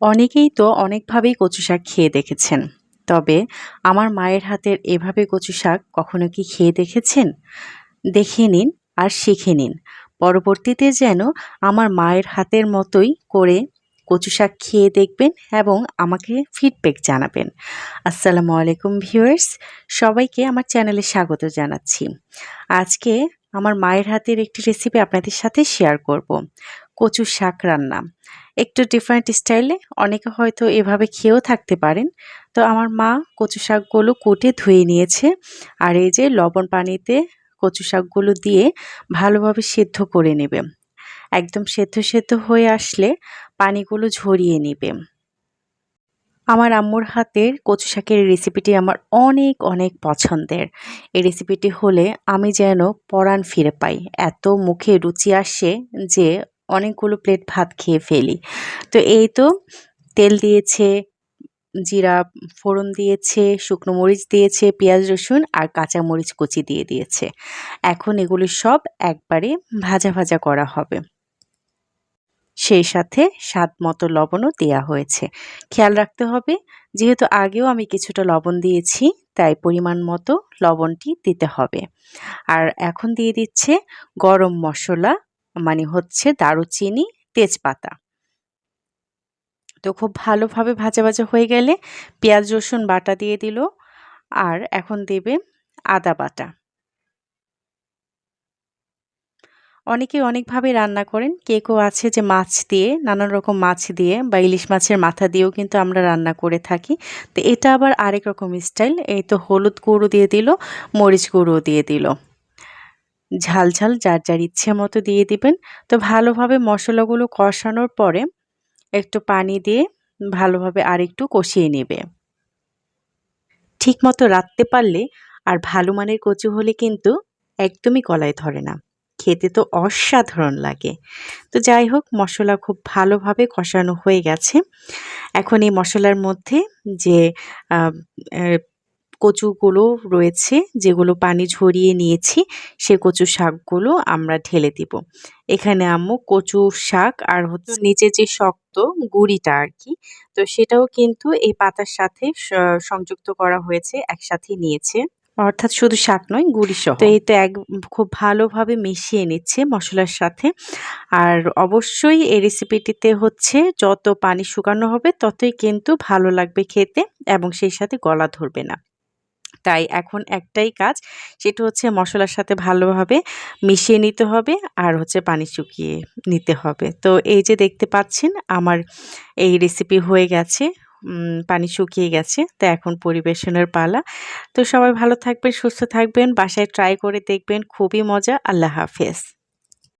অনেকেই তো অনেকভাবেই কচু শাক খেয়ে দেখেছেন। তবে আমার মায়ের হাতের এভাবে কচু শাক কখনো কি খেয়ে দেখেছেন? দেখে নিন আর শিখে নিন। পরবর্তীতে যেন আমার মায়ের হাতের মতোই করে কচু শাক খেয়ে দেখবেন এবং আমাকে ফিডব্যাক জানাবেন। আসসালামু আলাইকুম ভিউয়ার্স সবাইকে আমার চ্যানেলে স্বাগত জানাচ্ছি। আজকে আমার মায়ের হাতের একটি রেসিপি আপনাদের সাথে শেয়ার করব। কচু শাক রান্না। একটু ডিফারেন্ট স্টাইলে অনেকে হয়তো এভাবে খেয়েও থাকতে পারেন। তো আমার মা কচু শাকগুলো কুটে ধুয়ে নিয়েছে আর এই যে লবণ পানিতে কচু শাকগুলো দিয়ে ভালোভাবে সেদ্ধ করে নেবে। একদম সেদ্ধ সেদ্ধ হয়ে আসলে পানিগুলো ঝরিয়ে নেবে। আমার আম্মুর হাতের কচু শাকের রেসিপিটি আমার অনেক অনেক পছন্দের। এই রেসিপিটি হলে আমি যেন পরাণ ফিরে পাই। এত মুখে রুচি আসে যে অনেকগুলো প্লেট ভাত খেয়ে ফেলি। তো এই তো তেল দিয়েছে, জিরা ফোড়ন দিয়েছে, শুকনো মরিচ দিয়েছে, পেঁয়াজ, রসুন আর কাঁচা মরিচ কুচি দিয়ে দিয়েছে। এখন এগুলো সব একবারে ভাজা ভাজা করা হবে। সেই সাথে স্বাদ মতো লবণও দেওয়া হয়েছে। খেয়াল রাখতে হবে, যেহেতু আগেও আমি কিছুটা লবণ দিয়েছি, তাই পরিমাণ মতো লবণটি দিতে হবে। আর এখন দিয়ে দিচ্ছে গরম মশলা মানে হচ্ছে দারুচিনি, তেজপাতা। তো খুব ভালোভাবে ভাজা ভাজা হয়ে গেলে পেঁয়াজ, রসুন বাটা দিয়ে দিল আর এখন দেবে আদা বাটা। অনেকে অনেকভাবে রান্না করেন। কে কেউ আছে যে মাছ দিয়ে, নানান রকম মাছ দিয়ে বা ইলিশ মাছের মাথা দিয়েও কিন্তু আমরা রান্না করে থাকি। তো এটা আবার আরেক রকম স্টাইল এই তো হলুদ গুঁড়ো দিয়ে দিল, মরিচ গুঁড়ো দিয়ে দিল। ঝাল ঝাল যার যার ইচ্ছে মতো দিয়ে দিবেন। তো ভালোভাবে মশলাগুলো কষানোর পরে একটু পানি দিয়ে ভালোভাবে আর একটু কষিয়ে নেবে। ঠিক মতো রাখতে পারলে আর ভালো মানের কচু হলে কিন্তু একদমই কলায় ধরে না। খেতে তো অসাধারণ লাগে। তো যাই হোক, মশলা খুব ভালোভাবে কষানো হয়ে গেছে। এখন এই মশলার মধ্যে যে কচুগুলো রয়েছে যেগুলো পানি ঝরিয়ে নিয়েছি সে কচু শাকগুলো আমরা ঢেলে দিব। এখানে আম্মু কচু শাক আর হচ্ছে নিচে যে শক্ত গুড়িটা আর কি তো সেটাও কিন্তু এই পাতার সাথে সংযুক্ত করা হয়েছে একসাথে নিয়েছে। অর্থাৎ শুধু শাক নয় গুড়ি সহ। তো এই তো এক খুব ভালোভাবে মিশিয়ে নিচ্ছে মশলার সাথে। আর অবশ্যই এই রেসিপিটিতে হচ্ছে যত পানি শুকানো হবে ততই কিন্তু ভালো লাগবে খেতে এবং সেই সাথে গলা ধরবে না। তাই এখন একটাই কাজ, সেটা হচ্ছে মশলার সাথে ভালোভাবে মিশিয়ে নিতে হবে আর হচ্ছে পানি শুকিয়ে নিতে হবে। তো এই যে দেখতে পাচ্ছেন আমার এই রেসিপি হয়ে গেছে পানি শুকিয়ে গেছে, তো এখন পরিবেশনের পালা। তো সবাই ভালো থাকবেন, সুস্থ থাকবেন, বাসায় ট্রাই করে দেখবেন, খুবই মজা, আল্লাহ হাফেজ।